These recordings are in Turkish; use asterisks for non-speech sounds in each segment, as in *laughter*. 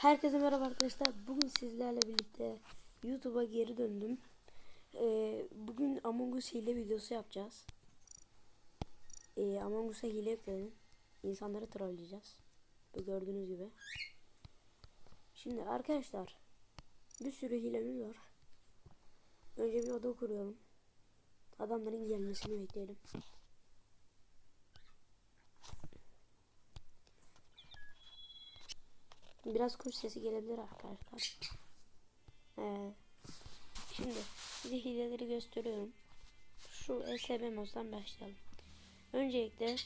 Herkese merhaba arkadaşlar. Bugün sizlerle birlikte YouTube'a geri döndüm. Ee, bugün Among Us hile videosu yapacağız. Ee, Among Us'a hile yükledim. İnsanları trolleyeceğiz. Bu gördüğünüz gibi. Şimdi arkadaşlar bir sürü hilemiz var. Önce bir oda kuruyorum. Adamların gelmesini bekleyelim. Biraz kuş sesi gelebilir arkadaşlar. Ee, şimdi size hileleri gösteriyorum. Şu SB moddan başlayalım. Öncelikle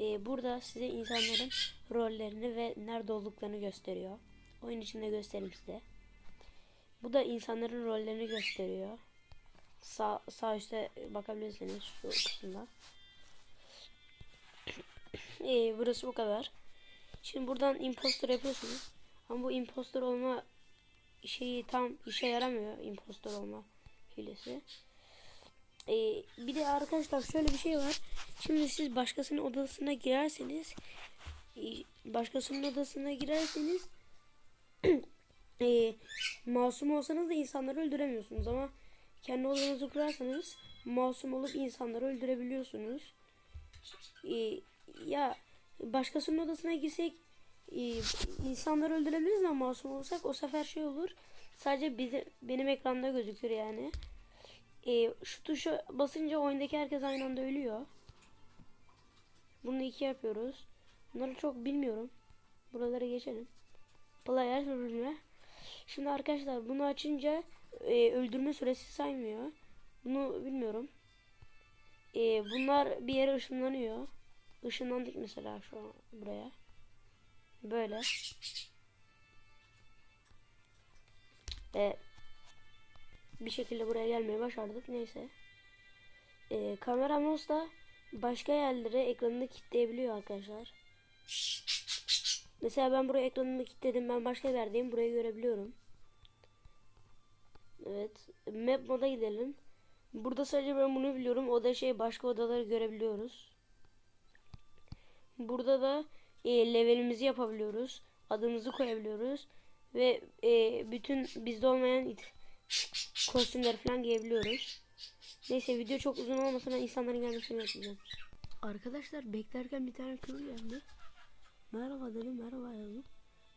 e, burada size insanların rollerini ve nerede olduklarını gösteriyor. Oyun içinde göstereyim size. Bu da insanların rollerini gösteriyor. Sağ, sağ üstte bakabilirsiniz şu kısımda. E, burası bu kadar. Şimdi buradan imposter yapıyorsunuz. Ama bu imposter olma şeyi tam işe yaramıyor imposter olma hilesi. Ee, bir de arkadaşlar şöyle bir şey var. Şimdi siz başkasının odasına girerseniz e, başkasının odasına girerseniz *clears throat* e, masum olsanız da insanları öldüremiyorsunuz ama kendi odanızı kurarsanız masum olup insanları öldürebiliyorsunuz. E, ya başkasının odasına girsek e, insanları öldürebiliriz ama masum olsak o sefer şey olur. Sadece bize, benim ekranda gözükür yani. E, şu tuşa basınca oyundaki herkes aynı anda ölüyor. Bunu iki yapıyoruz. Bunları çok bilmiyorum. Buraları geçelim. Player öldürme. Şimdi arkadaşlar bunu açınca e, öldürme süresi saymıyor. Bunu bilmiyorum. E, bunlar bir yere ışınlanıyor. Işınlandık mesela şu an buraya. Böyle. Ve bir şekilde buraya gelmeye başardık. Neyse. Ee, kamera mouse da başka yerlere ekranını kilitleyebiliyor arkadaşlar. Mesela ben buraya ekranını kilitledim. Ben başka yerdeyim. Burayı görebiliyorum. Evet. Map moda gidelim. Burada sadece ben bunu biliyorum. O da şey başka odaları görebiliyoruz. Burada da e, levelimizi yapabiliyoruz. Adımızı koyabiliyoruz. Ve e, bütün bizde olmayan it- kostümleri falan giyebiliyoruz. Neyse video çok uzun olmasın ben insanların gelmesini bekleyeceğim. Arkadaşlar beklerken bir tane kız geldi. Merhaba dedim merhaba yazdım.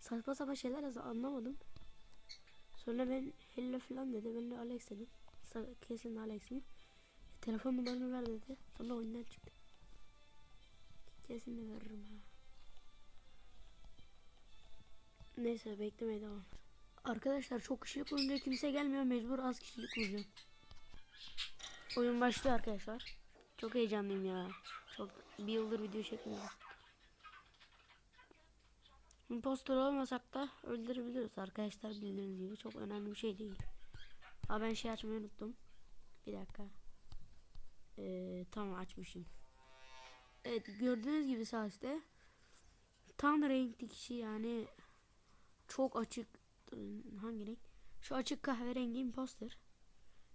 Saçma sapan şeyler yazdı anlamadım. Sonra ben hello falan dedi. Ben de Alex dedim. Kesin Alex'im. E, telefon numaranı ver dedi. Sonra oyundan çıktı. Kesin veririm ha. Neyse beklemeye devam. Arkadaşlar çok kişilik olunca kimse gelmiyor mecbur az kişilik olacağım. Oyun başlıyor arkadaşlar. Çok heyecanlıyım ya. Çok bir yıldır video çekmiyorum. Impostor olmasak da öldürebiliriz arkadaşlar bildiğiniz gibi çok önemli bir şey değil. Aa ben şey açmayı unuttum. Bir dakika. Ee, tamam açmışım. Evet gördüğünüz gibi sağ üstte tam renkli kişi yani çok açık hangi renk? Şu açık kahverengi imposter.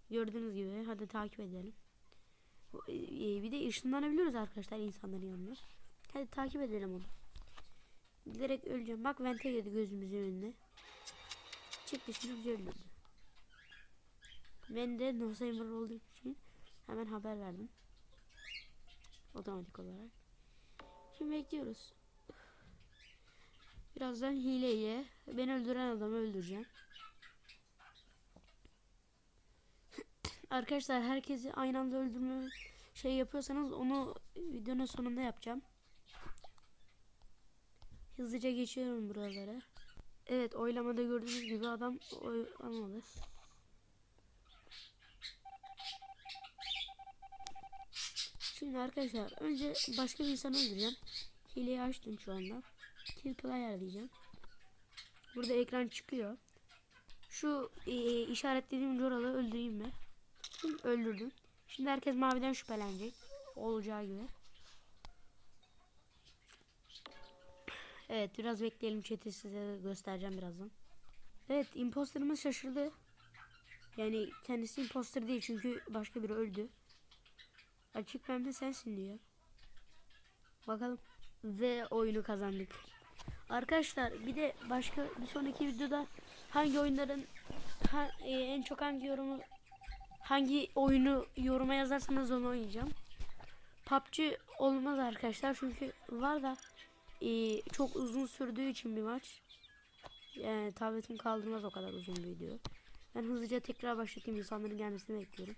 Gördüğünüz gibi hadi takip edelim. E, e, Bir de ışınlanabiliyoruz arkadaşlar insanların yanına. Hadi takip edelim onu. Direkt öleceğim. Bak vente girdi gözümüzün önüne. Çıktı şimdi bizi öldürdü. Ben de Nosamer olduğu için hemen haber verdim. Otomatik olarak. Şimdi bekliyoruz. Birazdan hileye beni öldüren adamı öldüreceğim. *clears throat* Arkadaşlar herkesi aynı anda öldürme şey yapıyorsanız onu videonun sonunda yapacağım. Hızlıca geçiyorum buralara. Evet oylamada gördüğünüz gibi adam oy almadı. Şimdi arkadaşlar önce başka bir insanı öldüreceğim. Hileyi açtım şu anda. Kill player diyeceğim. Burada ekran çıkıyor. Şu e, işaretlediğim Joral'ı öldüreyim mi? Şimdi öldürdüm. Şimdi herkes maviden şüphelenecek. Olacağı gibi. Evet biraz bekleyelim chat'i size göstereceğim birazdan. Evet imposterımız şaşırdı. Yani kendisi imposter değil çünkü başka biri öldü. Açık pembe sensin diyor. Bakalım. Ve oyunu kazandık. Arkadaşlar bir de başka bir sonraki videoda hangi oyunların ha- e, en çok hangi yorumu hangi oyunu yoruma yazarsanız onu oynayacağım. PUBG olmaz arkadaşlar çünkü var da e, çok uzun sürdüğü için bir maç. Yani tabletim kaldırmaz o kadar uzun bir video. Ben hızlıca tekrar başlatayım insanların gelmesini bekliyorum.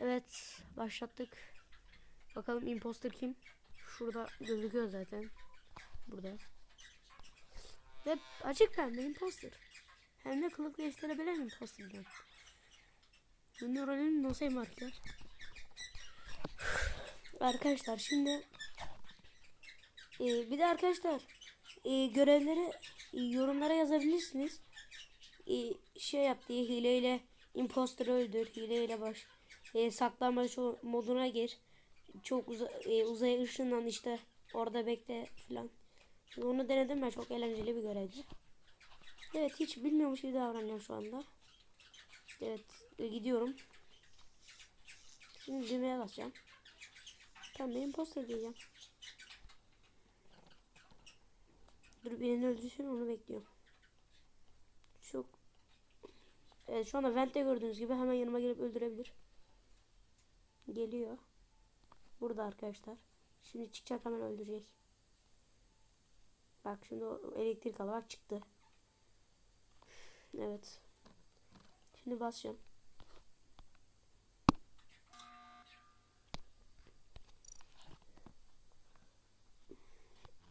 Evet başlattık. Bakalım imposter kim? Şurada gözüküyor zaten. Burada. Ve açık pembe imposter. Hem de kılık değiştirebilen imposterden. Bunun rolünü nasıl marklar? Arkadaşlar şimdi e, bir de arkadaşlar e, görevleri e, yorumlara yazabilirsiniz. E, şey yap hileyle imposter öldür, hileyle baş e, saklanmaç o- moduna gir. Çok uza, e, uzaya ışınlan işte orada bekle falan. Şimdi Onu denedim ben çok eğlenceli bir görevdi. Evet hiç bilmiyormuş gibi davranıyorum şu anda. Evet e, gidiyorum. Şimdi düğmeye basacağım. Tamam benim poster diyeceğim. Dur birini öldürsün onu bekliyorum. Çok Evet şu anda vent'te gördüğünüz gibi hemen yanıma gelip öldürebilir. Geliyor. Burada arkadaşlar. Şimdi çıkacak hemen öldürecek. Bak şimdi o elektrik alı bak çıktı. Evet. Şimdi basacağım.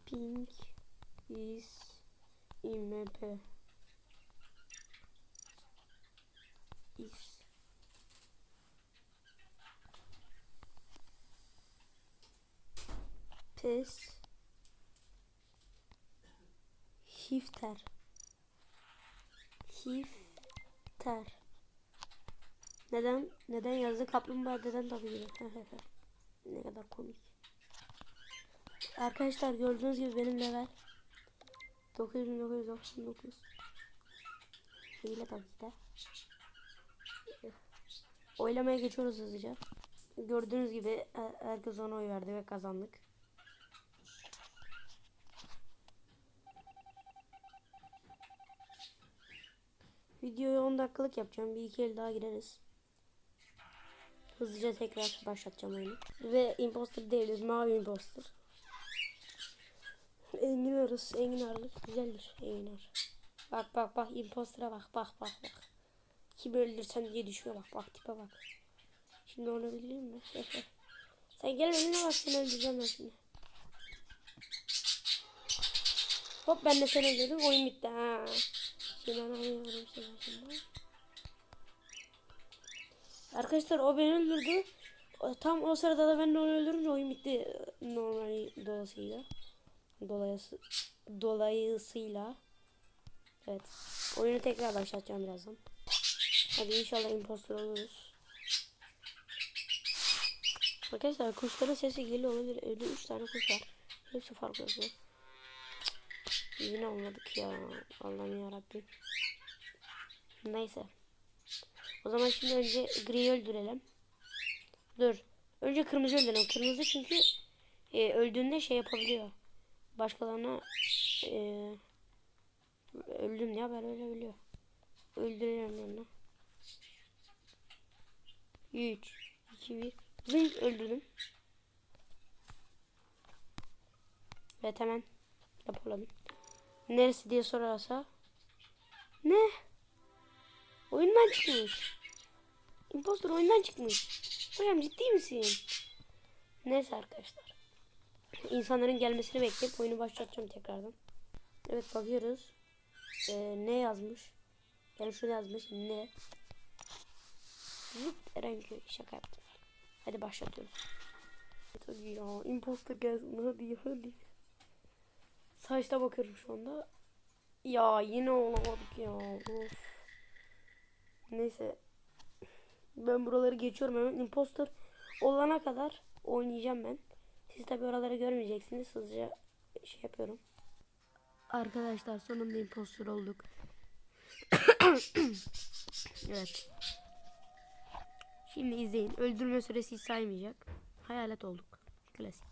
Pink is imp is pes. Hifter. Hifter. Neden neden yazdı? Kaplumbağa neden de. *laughs* ne kadar komik. Arkadaşlar gördüğünüz gibi benim level 9999 Hile tabii de. Oylamaya geçiyoruz hızlıca. Gördüğünüz gibi e- herkes ona oy verdi ve kazandık Videoyu 10 dakikalık yapacağım bir iki el daha gireriz Hızlıca tekrar başlatacağım oyunu Ve imposter değiliz mavi imposter Enginarız. Enginarlık güzeldir. Enginar. Bak bak bak impostora bak bak bak bak. Kim öldürsen diye düşüyor bak bak tipe bak. Şimdi onu bileyim mi? *laughs* Sen gel önüne bak seni öldüreceğim ben şimdi. Hop ben de seni öldürdüm oyun bitti ha. Anlamıyorum seni şimdi. Arkadaşlar o beni öldürdü. Tam o sırada da ben onu öldürünce oyun bitti. Normal dolayısıyla. Dolayısı, dolayısıyla Evet. Oyunu tekrar başlatacağım birazdan. Hadi inşallah impostor oluruz. Arkadaşlar kuşların sesi geliyor olabilir. Evde 3 tane kuş var. Hepsi farklı yapıyor. Yine olmadık ya. Allah'ım yarabbim. Neyse. O zaman şimdi önce griyi öldürelim. Dur. Önce kırmızı öldürelim. Kırmızı çünkü e, öldüğünde şey yapabiliyor başkalarına eee öldüm ya ben öyle biliyor. Öldürüyorum yanına. 3 2 1 Zınk öldürdüm. Evet hemen yapalım. Neresi diye sorarsa ne? Oyundan çıkmış. Impostor oyundan çıkmış. Hocam ciddi misin? Neyse arkadaşlar. İnsanların gelmesini bekleyip oyunu başlatacağım tekrardan. Evet bakıyoruz. Ee, ne yazmış? Yani şunu yazmış. Ne? Zıp Erenköy şaka yaptım. Hadi başlatıyoruz. Evet, hadi ya imposter gelsin hadi hadi. Saçta bakıyorum şu anda. Ya yine olamadık ya. Of. Neyse. Ben buraları geçiyorum hemen. Imposter olana kadar oynayacağım ben. Siz tabi oraları görmeyeceksiniz. Hızlıca şey yapıyorum. Arkadaşlar sonunda impostor olduk. *coughs* evet. Şimdi izleyin. Öldürme süresi hiç saymayacak. Hayalet olduk. Klasik.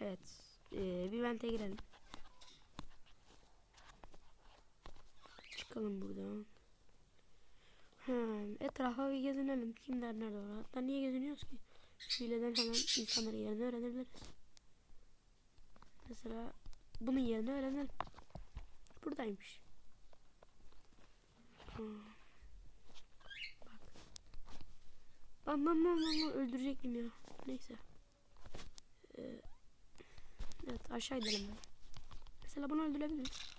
Evet. Ee, bir vente girelim. Çıkalım buradan. Hmm, etrafa bir gezinelim. Kimler nerede var? Hatta niye geziniyoruz ki? Hileden hemen insanların yerini öğrenebiliriz. Mesela bunun yerini öğrenelim. Buradaymış. Hmm. Bak. Lan lan lan öldürecektim ya. Neyse. Ee, evet aşağı gidelim. ben. Mesela bunu öldürebiliriz.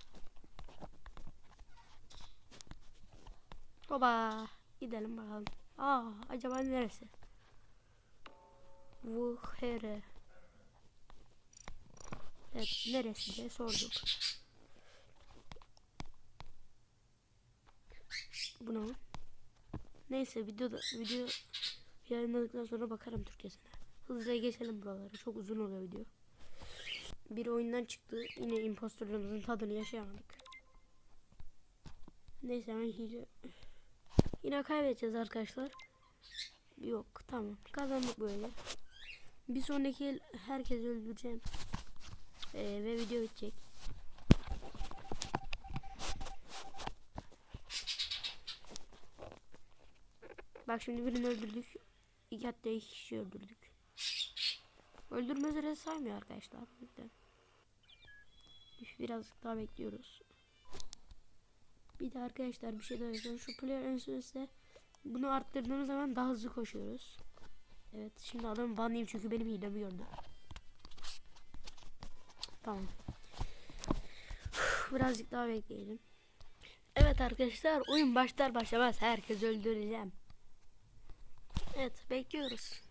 Hoba. Gidelim bakalım. Aa acaba neresi? Vuhere. Evet neresi diye sorduk. Bu ne lan? Neyse videoda video yayınladıktan sonra bakarım Türkçesine. Hızlıca geçelim buraları. Çok uzun oluyor video. Bir oyundan çıktı. Yine impostorluğumuzun tadını yaşayamadık. Neyse hemen hile. Yine kaybedeceğiz arkadaşlar. Yok tamam. Kazandık böyle. Bir sonraki herkes öldüreceğim. Ee, ve video bitecek. Bak şimdi birini öldürdük. İki hatta iki kişi öldürdük. Öldürme süresi saymıyor arkadaşlar. Birazcık daha bekliyoruz. Bir de arkadaşlar bir şey daha yapıyorum. Şu player enstitüsü bunu arttırdığımız zaman daha hızlı koşuyoruz. Evet şimdi adamı banlayayım çünkü benim hilemi gördü. Tamam. Birazcık daha bekleyelim. Evet arkadaşlar oyun başlar başlamaz herkes öldüreceğim. Evet bekliyoruz.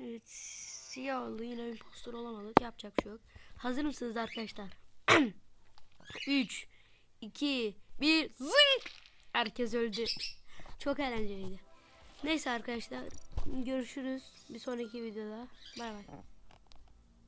Evet siyah oldu yine impostor olamadık yapacak şey yok. Hazır mısınız arkadaşlar? 3 2 1 zınk Herkes öldü. Çok eğlenceliydi. Neyse arkadaşlar görüşürüz bir sonraki videoda. Bay bay.